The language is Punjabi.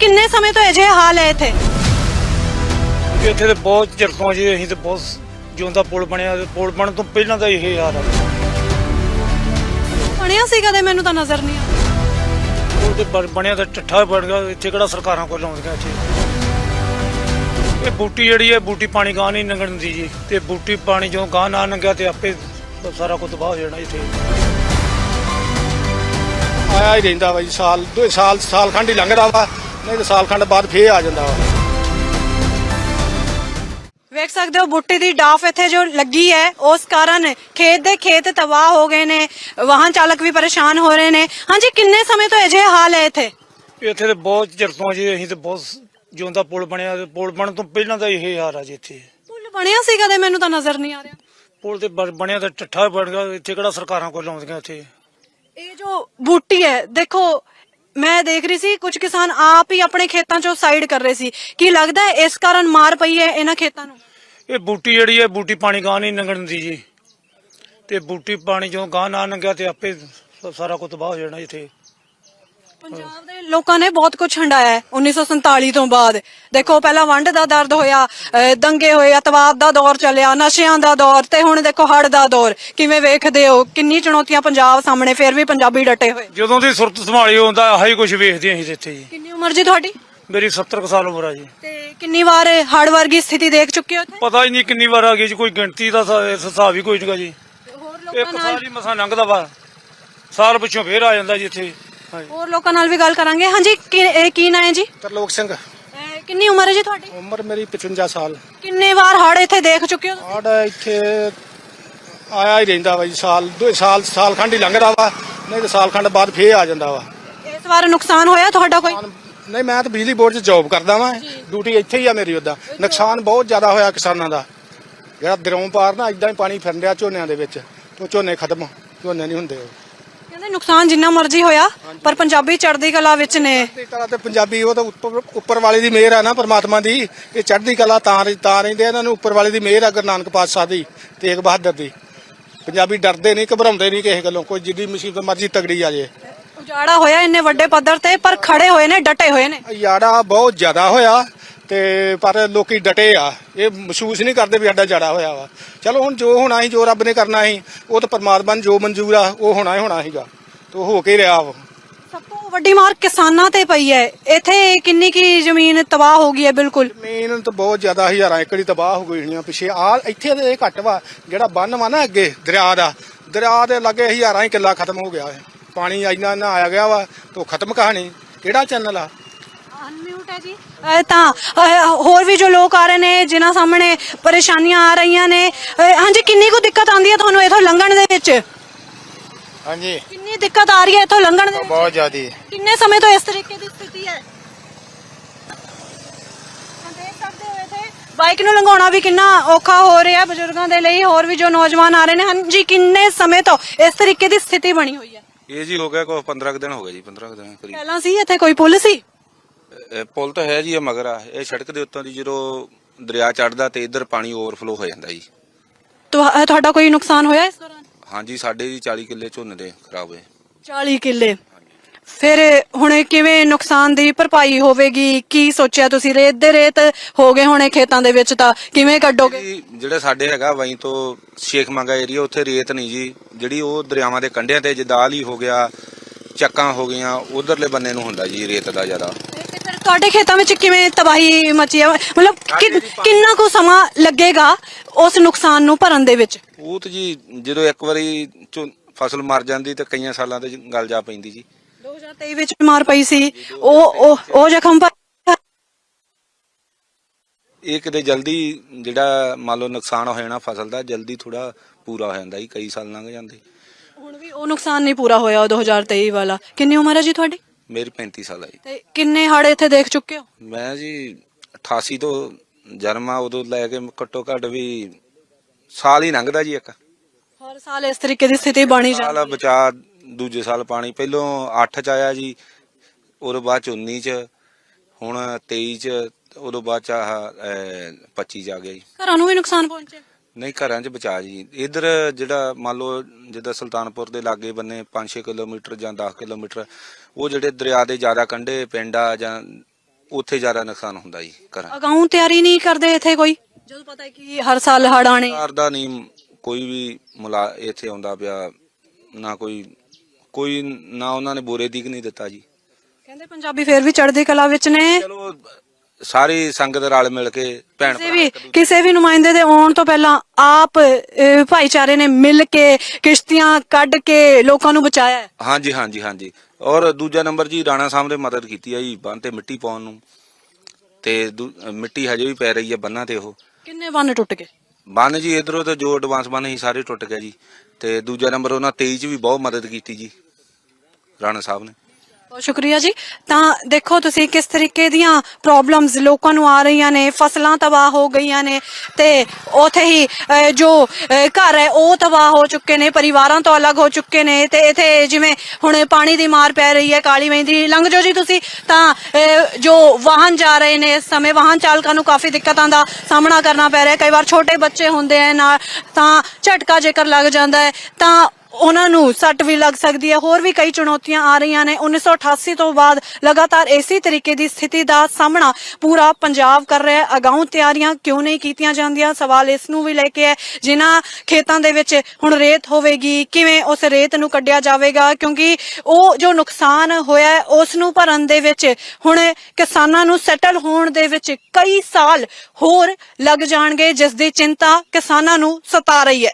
ਕਿੰਨੇ ਸਮੇਂ ਤੋਂ ਅਜਿਹੇ ਹਾਲ ਹੈ ਇੱਥੇ? ਕਿ ਇੱਥੇ ਤੇ ਬਹੁਤ ਚਿਰ ਤੋਂ ਜੀ ਅਸੀਂ ਤੇ ਬਹੁਤ ਜਿਉਂ ਦਾ ਪੁਲ ਬਣਿਆ ਤੇ ਪੁਲ ਬਣਨ ਤੋਂ ਪਹਿਲਾਂ ਦਾ ਇਹ ਹਾਲ ਆ। ਬਣਿਆ ਸੀ ਕਦੇ ਮੈਨੂੰ ਤਾਂ ਨਜ਼ਰ ਨਹੀਂ ਆਇਆ ਪੁਲ ਤੇ ਬਣ- ਬਣਿਆ ਤੇ ਟੱਠਾ ਬਣ ਗਿਆ ਇੱਥੇ ਕਿਹੜਾ ਸਰਕਾਰਾਂ ਕੋਲ ਆਉਂਦੀਆਂ ਇੱਥੇ? ਇਹ ਬੂਟੀ ਜਿਹੜੀ ਹੈ ਬੂਟੀ ਪਾਣੀ ਗਾਂ ਨਹੀਂ ਲੰਘਣ ਦਿੰਦੀ ਜੀ। ਤੇ ਬੂਟੀ ਪਾਣੀ ਜਦੋਂ ਗਾਂ ਨਾ ਲੰਘਿਆ ਤੇ ਆਪੇ ਸਾਰਾ ਕੁਝ ਤਬਾਹ ਹੋ ਜਾਣਾ ਇੱਥੇ। ਆਇਆ ਹੀ ਰਹਿੰਦਾ ਵਾ ਜੀ ਸਾਲ ਦੋ ਸਾਲ ਸਾਲ ਖੰਡ ਹੀ ਲੰਘਦਾ ਵਾ। ਨਹੀਂ ਤਾਂ ਸਾਲ ਖੰਡ ਬਾਅਦ ਫੇਰ ਆ ਜਾਂਦਾ ਵਾ। ਵੇਖ ਸਕਦੇ ਹੋ ਬੁੱਟੇ ਦੀ ਡਾਫ ਇੱਥੇ ਜੋ ਲੱਗੀ ਹੈ ਉਸ ਕਾਰਨ ਖੇਤ ਦੇ ਖੇਤ ਤਬਾਹ ਹੋ ਗਏ ਨੇ ਵਾਹਨ ਚਾਲਕ ਵੀ ਪਰੇਸ਼ਾਨ ਹੋ ਰਹੇ ਨੇ। ਹਾਂਜੀ ਕਿੰਨੇ ਸਮੇਂ ਤੋਂ ਅਜਿਹੇ ਹਾਲ ਹੈ ਇੱਥੇ? ਇੱਥੇ ਤੇ ਬਹੁਤ ਚਿਰ ਤੋਂ ਜੀ ਅਸੀਂ ਤੇ ਬਹੁਤ ਜਿਉਂ ਦਾ ਪੁਲ ਬਣਿਆ ਤੇ ਪੁਲ ਬਣਨ ਤੋਂ ਪਹਿਲਾਂ ਦਾ ਇਹ ਹਾਲ ਆ ਜੀ ਇੱਥੇ। ਪੁੱਲ ਬਣਿਆ ਸੀ ਕਦੇ ਮੈਨੂੰ ਤਾਂ ਨਜ਼ਰ ਨਹੀਂ ਆ ਰਿਹਾ। ਪੁਲ ਤੇ ਬਣ- ਬਣਿਆ ਤੇ ਟੱਠਾ ਬਣ ਗਿਆ ਇੱਥੇ ਕਿਹੜਾ ਸਰਕਾਰਾਂ ਕੋਲ ਆਉਂਦੀਆਂ ਇੱਥੇ? ਇਹ ਜੋ ਬੂਟੀ ਹੈ ਦੇਖੋ ਮੈਂ ਦੇਖ ਰਹੀ ਸੀ, ਕੁਝ ਕਿਸਾਨ ਆਪ ਹੀ ਆਪਣੇ ਖੇਤਾਂ ਚੋਂ ਸਾਈਡ ਕਰ ਰਹੇ ਸੀ। ਕੀ ਲੱਗਦਾ ਹੈ, ਇਸ ਕਾਰਨ ਮਾਰ ਪਈ ਹੈ ਇਹਨਾਂ ਖੇਤਾਂ ਨੂੰ? ਇਹ ਬੂਟੀ ਜਿਹੜੀ ਹੈ, ਬੂਟੀ ਪਾਣੀ ਗਾਂ ਨਹੀਂ ਲੰਘਣ ਦੀ ਜੀ। ਤੇ ਬੂਟੀ ਪਾਣੀ ਜਦੋਂ ਗਾਂ ਨਾ ਲੰਘਿਆ ਤੇ ਆਪੇ ਸਾਰਾ ਕੁਝ ਤਬਾਹ ਹੋ ਜਾਣਾ ਇੱਥੇ। ਪੰਜਾਬ ਦੇ ਲੋਕਾਂ ਨੇ ਬਹੁਤ ਕੁਝ ਹੰਡਾਇਆ ਹੈ। 1947 ਤੋਂ ਬਾਅਦ। ਦੇਖੋ ਪਹਿਲਾਂ ਵੰਡ ਦਾ ਦਰਦ ਹੋਇਆ ਅਹ ਦੰਗੇ ਹੋਏ ਅਤਵਾਦ ਦਾ ਦੌਰ ਚੱਲਿਆ ਨਸ਼ਿਆਂ ਦਾ ਦੌਰ ਤੇ ਹੁਣ ਦੇਖੋ ਹੜ ਦਾ ਦੌਰ। ਕਿਵੇਂ ਵੇਖਦੇ ਹੋ? ਕਿੰਨੀ ਚੁਣੌਤੀਆਂ ਪੰਜਾਬ ਸਾਹਮਣੇ ਫਿਰ ਵੀ ਪੰਜਾਬੀ ਡਟੇ ਹੋਏ। ਜਦੋਂ ਦੀ ਸੁਰਤ ਸੰਭਾਲੀ ਹੁੰਦਾ ਆਹੀ ਕੁਝ ਵੇਖਦੇ ਅਸੀਂ ਇੱਥੇ ਜੀ। ਕਿੰਨੀ ਉਮਰ ਜੀ ਤੁਹਾਡੀ? ਮੇਰੀ 70 ਕੁ ਸਾਲ ਉਮਰ ਆ ਜੀ। ਤੇ ਕਿੰਨੀ ਵਾਰ ਹੜ ਵਰਗੀ ਸਥਿਤੀ ਦੇਖ ਚੁੱਕੇ ਹੋ ਇੱਥੇ? ਪਤਾ ਹੀ ਨਹੀਂ ਕਿੰਨੀ ਵਾਰ ਆ ਗਈ ਜੀ ਕੋਈ ਗਿਣਤੀ ਦਾ ਸ- ਇਸ ਹਿਸਾਬ ਹੀ ਕੋਈ ਨਹੀਂਗਾ ਜੀ। ਹੋਰ ਇੱਕ ਲੋਕਾਂ ਨਾਲ ਸਾਲ ਹੀ ਮਸਾਂ ਲੰਘਦਾ ਵਾ। ਸਾਲ ਪਿੱਛੋਂ ਫੇਰ ਆ ਜਾਂਦਾ ਜੀ ਇੱਥੇ। ਹੋਰ ਲੋਕਾਂ ਨਾਲ ਵੀ ਗੱਲ ਕਰਾਂਗੇ। ਹਾਂਜੀ ਕੀ ਇਹ ਕੀ ਨਾਂ ਹੈ ਜੀ? ਤਰਲੋਕ ਸਿੰਘ। ਕਿੰਨੀ ਉਮਰ ਹੈ ਜੀ ਤੁਹਾਡੀ? ਉਮਰ ਮੇਰੀ 55 ਸਾਲ। ਕਿੰਨੇ ਵਾਰ ਹੜ ਇੱਥੇ ਦੇਖ ਚੁੱਕੇ ਹੋ? ਆੜਾ ਇੱਥੇ ਆਇਆ ਹੀ ਰਹਿੰਦਾ ਵਾ ਜੀ ਸਾਲ ਦੋ ਸਾਲ ਸਾਲ ਖੰਡ ਹੀ ਲੰਘਦਾ ਵਾ। ਨਹੀਂ ਤਾਂ ਸਾਲ ਖੰਡ ਬਾਅਦ ਫੇਰ ਆ ਜਾਂਦਾ ਵਾ। ਇਸ ਵਾਰ ਨੁਕਸਾਨ ਹੋਇਆ ਤੁਹਾਡਾ ਕੋਈ? ਨਹੀਂ ਮੈਂ ਤਾਂ ਬਿਜਲੀ ਬੋਰਡ 'ਚ ਜੌਬ ਕਰਦਾ ਵਾਂ। ਡਿਊਟੀ ਇੱਥੇ ਹੀ ਆ ਮੇਰੀ ਉਦਾਂ ਨੁਕਸਾਨ ਬਹੁਤ ਜ਼ਿਆਦਾ ਹੋਇਆ ਕਿਸਾਨਾਂ ਦਾ। ਜਿਹੜਾ ਦਰੋਂ ਪਾਰ ਨਾ ਇਦਾਂ ਹੀ ਪਾਣੀ ਫਿਰਨ ਰਿਹਾ ਝੋਨਿਆਂ ਦੇ ਵਿੱਚ। ਉਹ ਝੋਨੇ ਖਤਮ ਝੋਨੇ ਨਹੀਂ ਹੁੰਦੇ ਉਹ। ਕਹਿੰਦੇ ਨੁਕਸਾਨ ਜਿੰਨਾ ਮਰਜ਼ੀ ਹੋਇਆ ਪਰ ਪੰਜਾਬੀ ਚੜ੍ਹਦੀ ਕਲਾ ਵਿੱਚ ਨੇ। ਇਸ ਤਰ੍ਹਾਂ ਤੇ ਪੰਜਾਬੀ ਉਹ ਤਾਂ ਉੱਪਰ ਉੱਪਰ ਵਾਲੇ ਦੀ ਮਿਹਰ ਆ ਨਾ ਪਰਮਾਤਮਾ ਦੀ। ਇਹ ਚੜ੍ਹਦੀ ਕਲਾ ਤਾਂ ਤਾਂ ਰਹਿੰਦੇ ਆ, ਇਹਨਾਂ ਨੂੰ ਉੱਪਰ ਵਾਲੇ ਦੀ ਮਿਹਰ ਆ ਗੁਰੂ ਨਾਨਕ ਪਾਤਸ਼ਾਹ ਦੀ ਤੇਗ ਬਹਾਦਰ ਦੀ। ਪੰਜਾਬੀ ਡਰਦੇ ਨਹੀਂ ਘਬਰਾਉਂਦੇ ਨਹੀਂ ਕਿਸੇ ਗੱਲੋਂ ਕੋਈ ਜਿੱਡੀ ਮੁਸੀਬਤ ਮਰਜ਼ੀ ਤਗੜੀ ਆ ਜੇ। ਉਜਾੜਾ ਹੋਇਆ ਇੰਨੇ ਵੱਡੇ ਪੱਧਰ ਤੇ ਪਰ ਖੜੇ ਹੋਏ ਨੇ ਡਟੇ ਹੋਏ ਨੇ। ਯਾੜਾ ਬਹੁਤ ਜ਼ਿਆਦਾ ਹੋਇਆ। ਤੇ ਪਰ ਲੋਕੀ ਡਟੇ ਆ। ਇਹ ਮਹਿਸੂਸ ਨਹੀਂ ਕਰਦੇ ਵੀ ਸਾਡਾ ਜੜਾ ਹੋਇਆ ਵਾ। ਚਲੋ ਹੁਣ ਜੋ ਹੋਣਾ ਸੀ ਜੋ ਰੱਬ ਨੇ ਕਰਨਾ ਸੀ ਉਹ ਤਾਂ ਪਰਮਾਤਮਾ ਨੂੰ ਜੋ ਮਨਜ਼ੂਰ ਆ ਉਹ ਹੋਣਾ ਹੀ ਹੋਣਾ ਸੀਗਾ। ਤੇ ਉਹ ਹੋ ਕੇ ਰਿਹਾ ਵਾ। ਸਭ ਤੋਂ ਵੱਡੀ ਮਾਰ ਕਿਸਾਨਾਂ ਤੇ ਪਈ ਹੈ। ਇੱਥੇ ਕਿੰਨੀ ਕੀ ਜ਼ਮੀਨ ਤਬਾਹ ਹੋ ਗਈ ਹੈ ਬਿਲਕੁਲ? ਜ਼ਮੀਨ ਤਾਂ ਬਹੁਤ ਜ਼ਿਆਦਾ ਹਜ਼ਾਰਾਂ ਏਕੜ ਹੀ ਤਬਾਹ ਹੋ ਗਈ ਹੋਈਆਂ ਪਿੱਛੇ। ਆ ਇੱਥੇ ਤੇ ਇਹ ਘੱਟ ਵਾ ਜਿਹੜਾ ਬੰਨ ਵਾ ਨਾ ਅੱਗੇ ਦਰਿਆ ਦਾ ਦਰਿਆ ਦੇ ਲੱਗੇ ਹਜ਼ਾਰਾਂ ਹੀ ਕਿੱਲਾ ਖਤਮ ਹੋ ਗਿਆ ਹੈ। ਪਾਣੀ ਇੰਨਾ ਨਾ ਆਇਆ ਗਿਆ ਵਾ ਤੇ ਉਹ ਖਤਮ ਕਹਾਣੀ। ਕਿਹੜਾ ਚੈਨਲ ਆ? ਹੈ ਜੀ? ਤਾਂ ਹੋਰ ਵੀ ਜੋ ਲੋਕ ਆ ਰਹੇ ਨੇ ਜਿਨ੍ਹਾਂ ਸਾਹਮਣੇ ਪਰੇਸ਼ਾਨੀਆਂ ਆ ਰਹੀਆਂ ਨੇ ਹਾਂਜੀ ਕਿੰਨੀ ਕੁ ਦਿੱਕਤ ਆਉਂਦੀ ਹੈ ਤੁਹਾਨੂੰ ਇਥੋਂ ਲੰਘਣ ਦੇ ਵਿੱਚ? ਹਾਂਜੀ। ਕਿੰਨੀ ਦਿੱਕਤ ਆ ਰਹੀ ਹੈ ਇਥੋਂ ਲੰਘਣ ਦੇ ਵਿੱਚ? ਬਹੁਤ ਜ਼ਿਆਦੀ। ਕਿੰਨੇ ਸਮੇਂ ਤੋਂ ਇਸ ਤਰੀਕੇ ਦੀ ਸਥਿਤੀ ਹੈ? ਤਾਂ ਦੇਖ ਸਕਦੇ ਹੋ ਇੱਥੇ ਬਾਈਕ ਨੂੰ ਲੰਘਾਉਣਾ ਵੀ ਕਿੰਨਾ ਔਖਾ ਹੋ ਰਿਹਾ ਬਜ਼ੁਰਗਾਂ ਦੇ ਲਈ ਹੋਰ ਵੀ ਜੋ ਨੌਜਵਾਨ ਆ ਰਹੇ ਨੇ। ਹਾਂਜੀ ਕਿੰਨੇ ਸਮੇਂ ਤੋਂ ਇਸ ਤਰੀਕੇ ਦੀ ਸਥਿਤੀ ਬਣੀ ਹੋਈ ਹੈ? ਇਹ ਜੀ ਹੋ ਗਿਆ ਕੋ 15 ਕੁ ਦਿਨ ਹੋ ਗਏ ਜੀ 15 ਕੁ ਦਿਨ ਕਰੀਬ। ਪਹਿਲਾਂ ਸੀ ਇੱਥੇ ਕੋਈ ਪੁਲ ਸੀ? ਇਹ ਪੁਲ ਤਾਂ ਹੈ ਜੀ ਇਹ ਮਗਰ ਆ। ਇਹ ਸੜਕ ਦੇ ਉੱਤੋਂ ਦੀ ਜਦੋਂ ਦਰਿਆ ਚੜਦਾ ਤੇ ਇੱਧਰ ਪਾਣੀ ਓਵਰਫਲੋ ਹੋ ਜਾਂਦਾ ਜੀ। ਤੁਹਾ- ਤੁਹਾਡਾ ਕੋਈ ਨੁਕਸਾਨ ਹੋਇਆ ਇਸ ਦੌਰਾਨ? ਹਾਂਜੀ ਸਾਡੇ ਜੀ 40 ਕਿੱਲੇ ਝੋਨੇ ਦੇ ਖਰਾਬ ਹੋਏ। 40 ਕਿੱਲੇ। ਫਿਰ ਹੁਣ ਇਹ ਕਿਵੇਂ ਨੁਕਸਾਨ ਦੀ ਭਰਪਾਈ ਹੋਵੇਗੀ? ਕੀ ਸੋਚਿਆ ਤੁਸੀਂ? ਰੇਤ ਦੇ ਰੇਤ ਹੋ ਗਏ ਹੋਣੇ ਖੇਤਾਂ ਦੇ ਵਿੱਚ ਤਾਂ। ਕਿਵੇਂ ਕੱਢੋਗੇ? ਜੀ ਜਿਹੜੇ ਸਾਡੇ ਹੈਗਾ ਵਈ ਤੋਂ ਸ਼ੇਖ ਮੰਗਾ ਏਰੀਆ ਉੱਥੇ ਰੇਤ ਨਹੀਂ ਜੀ। ਜਿਹੜੀ ਉਹ ਦਰਿਆਵਾਂ ਦੇ ਕੰਢਿਆਂ ਤੇ ਜਦਾਲ ਹੀ ਹੋ ਗਿਆ ਚੱਕਾਂ ਹੋ ਗਈਆਂ ਉਧਰਲੇ ਬੰਨੇ ਨੂੰ ਹੁੰਦਾ ਜੀ ਰੇਤ ਦਾ ਜ਼ਿਆਦਾ। ਤੁਹਾਡੇ ਖੇਤਾਂ ਵਿੱਚ ਕਿਵੇਂ ਤਬਾਹੀ ਮਚੀ ਹੈ ਮਤਲਬ ਕਿ- ਕਿੰਨਾ ਕੁ ਸਮਾਂ ਲੱਗੇਗਾ ਉਸ ਨੁਕਸਾਨ ਨੂੰ ਭਰਨ ਦੇ ਵਿੱਚ? ਉਹ ਤਾਂ ਜੀ ਜਦੋਂ ਇੱਕ ਵਾਰੀ ਝੋ- ਫਸਲ ਮਰ ਜਾਂਦੀ ਤੇ ਕਈਆਂ ਸਾਲਾਂ ਤੇ ਗੱਲ ਜਾ ਪੈਂਦੀ ਜੀ। 2023 ਵਿੱਚ ਮਾਰ ਪਈ ਸੀ। ਉਹ ਉਹ ਉਹ ਜ਼ਖਮ ਪਰ ਇਹ ਕਿਤੇ ਜਲਦੀ ਜਿਹੜਾ ਮੰਨ ਲਓ ਨੁਕਸਾਨ ਹੋ ਜਾਣਾ ਫਸਲ ਦਾ ਜਲਦੀ ਥੋੜਾ ਪੂਰਾ ਹੋ ਜਾਂਦਾ ਜੀ ਕਈ ਸਾਲ ਲੰਘ ਜਾਂਦੇ। ਹੁਣ ਵੀ ਉਹ ਨੁਕਸਾਨ ਨਹੀਂ ਪੂਰਾ ਹੋਇਆ ਉਹ 2023 ਵਾਲਾ। ਕਿੰਨੀ ਉਮਰ ਹੈ ਜੀ ਤੁਹਾਡੀ? ਮੇਰੀ 35 ਸਾਲ ਆ ਜੀ। ਤੇ ਕਿੰਨੇ ਹੜ ਇੱਥੇ ਦੇਖ ਚੁੱਕੇ ਹੋ? ਮੈਂ ਜੀ 88 ਤੋਂ ਜਨਮਾ ਉਦੋਂ ਲੈ ਕੇ ਘੱਟੋ ਘੱਟ ਵੀ ਸਾਲ ਹੀ ਲੰਘਦਾ ਜੀ ਇੱਕ। ਹਰ ਸਾਲ ਇਸ ਤਰੀਕੇ ਦੀ ਸਥਿਤੀ ਬਣੀ ਸਾਲ ਜਾਂਦੀ ਹੈ। ਬਚਾ ਦੂਜੇ ਸਾਲ ਪਾਣੀ। ਪਹਿਲੋਂ 8 ਚ ਆਇਆ ਜੀ ਉਦੋਂ ਬਾਅਦ ਚ 19 ਚ ਹੁਣ 23 ਚ ਉਦੋਂ ਬਾਅਦ ਚ ਆਹ ਅਹ, 25 ਚ ਆ ਗਿਆ ਜੀ। ਘਰਾਂ ਨੂੰ ਵੀ ਨੁਕਸਾਨ ਪਹੁੰਚਿਆ? ਨਹੀਂ ਘਰਾਂ 'ਚ ਬਚਾ ਜੀ। ਇਧਰ ਜਿਹੜਾ ਮੰਨ ਲਓ ਜਿੱਦਾਂ ਸੁਲਤਾਨਪੁਰ ਦੇ ਲਾਗੇ ਬੰਨੇ 5-6 ਕਿਲੋਮੀਟਰ ਜਾਂ 10 ਕਿਲੋਮੀਟਰ ਉਹ ਜਿਹੜੇ ਦਰਿਆ ਦੇ ਜ਼ਿਆਦਾ ਕੰਢੇ ਪਿੰਡ ਆ ਜਾਂ ਉੱਥੇ ਜ਼ਿਆਦਾ ਨੁਕਸਾਨ ਹੁੰਦਾ ਜੀ ਘਰਾਂ ਅਗਾਊਂ ਤਿਆਰੀ ਨਹੀਂ ਕਰਦੇ ਇੱਥੇ ਕੋਈ? ਜਦੋਂ ਪਤਾ ਹੈ ਕਿ ਹਰ ਸਾਲ ਹੜ ਆਣੇ ਸਰਕਾਰ ਦਾ ਨਹੀਂ ਕੋਈ ਵੀ ਮੁਲਾ ਇੱਥੇ ਆਉਂਦਾ ਪਿਆ ਨਾ ਕੋਈ ਕੋਈ ਨਾ ਉਹਨਾਂ ਨੇ ਬੋਰੇ ਤੀਕ ਨਹੀਂ ਦਿੱਤਾ ਜੀ। ਕਹਿੰਦੇ ਪੰਜਾਬੀ ਫੇਰ ਵੀ ਚੜ੍ਹਦੀ ਕਲਾ ਵਿੱਚ ਨੇ। ਚਲੋ ਸਾਰੀ ਸੰਗਤ ਰਲ ਮਿਲ ਕੇ ਭੈਣ ਕਿਸੇ ਵੀ ਕਿਸੇ ਵੀ ਨੁਮਾਇੰਦੇ ਦੇ ਆਉਣ ਤੋਂ ਪਹਿਲਾਂ ਆਪ ਅਹ, ਭਾਈਚਾਰੇ ਨੇ ਮਿਲ ਕੇ ਕਿਸ਼ਤੀਆਂ ਕੱਢ ਕੇ ਲੋਕਾਂ ਨੂੰ ਬਚਾਇਆ ਹੈ। ਹਾਂਜੀ ਹਾਂਜੀ ਹਾਂਜੀ। ਔਰ ਦੂਜਾ ਨੰਬਰ ਜੀ ਰਾਣਾ ਸਾਹਿਬ ਨੇ ਮਦਦ ਕੀਤੀ ਆ ਜੀ ਬੰਨ ਤੇ ਮਿੱਟੀ ਪਾਉਣ ਨੂੰ। ਤੇ ਦੂ- ਮਿੱਟੀ ਹਜੇ ਵੀ ਪੈ ਰਹੀ ਹੈ ਬੰਨਾਂ ਤੇ ਉਹ। ਕਿੰਨੇ ਬੰਨ ਟੁੱਟ ਗਏ? ਬੰਨ ਜੀ ਇਧਰੋਂ ਤੇ ਜੋ ਐਡਵਾਂਸ ਬੰਨ ਸੀ ਸਾਰੇ ਟੁੱਟ ਗਏ ਜੀ। ਤੇ ਦੂਜਾ ਨੰਬਰ ਉਹਨਾਂ 23 ਚ ਵੀ ਬਹੁਤ ਮਦਦ ਕੀਤੀ ਜੀ ਰਾਣਾ ਸਾਹਿਬ ਨੇ। ਬਹੁਤ ਸ਼ੁਕਰੀਆ ਜੀ। ਤਾਂ ਦੇਖੋ ਤੁਸੀਂ ਕਿਸ ਤਰੀਕੇ ਦੀਆਂ ਪ੍ਰੋਬਲਮਸ ਲੋਕਾਂ ਨੂੰ ਆ ਰਹੀਆਂ ਨੇ ਫਸਲਾਂ ਤਬਾਹ ਹੋ ਗਈਆਂ ਨੇ ਤੇ ਉਥੇ ਹੀ ਅਹ, ਜੋ ਅਹ, ਘਰ ਹੈ ਉਹ ਤਬਾਹ ਹੋ ਚੁੱਕੇ ਨੇ ਪਰਿਵਾਰਾਂ ਤੋਂ ਅਲੱਗ ਹੋ ਚੁੱਕੇ ਨੇ ਤੇ ਇਥੇ ਜਿਵੇਂ ਹੁਣ ਪਾਣੀ ਦੀ ਮਾਰ ਪੈ ਰਹੀ ਹੈ ਕਾਲੀ ਮਹਿੰਦੀ ਲੰਘ ਜਾਓ ਜੀ ਤੁਸੀਂ। ਤਾਂ ਅਹ, ਜੋ ਵਾਹਨ ਜਾ ਰਹੇ ਨੇ ਇਸ ਸਮੇਂ ਵਾਹਨ ਚਾਲਕਾਂ ਨੂੰ ਕਾਫੀ ਦਿੱਕਤਾਂ ਦਾ ਸਾਹਮਣਾ ਕਰਨਾ ਪੈ ਰਿਹਾ ਹੈ। ਕਈ ਵਾਰ ਛੋਟੇ ਬੱਚੇ ਹੁੰਦੇ ਆ ਨਾ ਤਾਂ ਝਟਕਾ ਜੇਕਰ ਲੱਗ ਜਾਂਦਾ ਹੈ ਤਾਂ ਉਹਨਾਂ ਨੂੰ ਸੱਟ ਵੀ ਲੱਗ ਸਕਦੀ ਹੈ। ਹੋਰ ਵੀ ਕਈ ਚੁਣੌਤੀਆਂ ਆ ਰਹੀਆਂ ਨੇ। 1988 ਤੋਂ ਬਾਅਦ ਲਗਾਤਾਰ ਇਸੇ ਤਰੀਕੇ ਦੀ ਸਥਿਤੀ ਦਾ ਸਾਹਮਣਾ ਪੂਰਾ ਪੰਜਾਬ ਕਰ ਰਿਹਾ ਹੈ। ਅਗਾਊਂ ਤਿਆਰੀਆਂ ਕਿਉਂ ਨਹੀਂ ਕੀਤੀਆਂ ਜਾਂਦੀਆਂ? ਸਵਾਲ ਇਸ ਨੂੰ ਵੀ ਲੈ ਕੇ ਹੈ ਜਿਨ੍ਹਾਂ ਖੇਤਾਂ ਦੇ ਵਿੱਚ ਹੁਣ ਰੇਤ ਹੋਵੇਗੀ ਕਿਵੇਂ ਉਸ ਰੇਤ ਨੂੰ ਕੱਢਿਆ ਜਾਵੇਗਾ? ਕਿਉਂਕਿ ਉਹ ਜੋ ਨੁਕਸਾਨ ਹੋਇਆ ਹੈ, ਉਸ ਨੂੰ ਭਰਨ ਦੇ ਵਿੱਚ ਹੁਣ ਕਿਸਾਨਾਂ ਨੂੰ ਸੈਟਲ ਹੋਣ ਦੇ ਵਿੱਚ ਕਈ ਸਾਲ ਹੋਰ ਲੱਗ ਜਾਣਗੇ ਜਿਸ ਦੀ ਚਿੰਤਾ ਕਿਸਾਨਾਂ ਨੂੰ ਸਤਾ ਰਹੀ ਹੈ।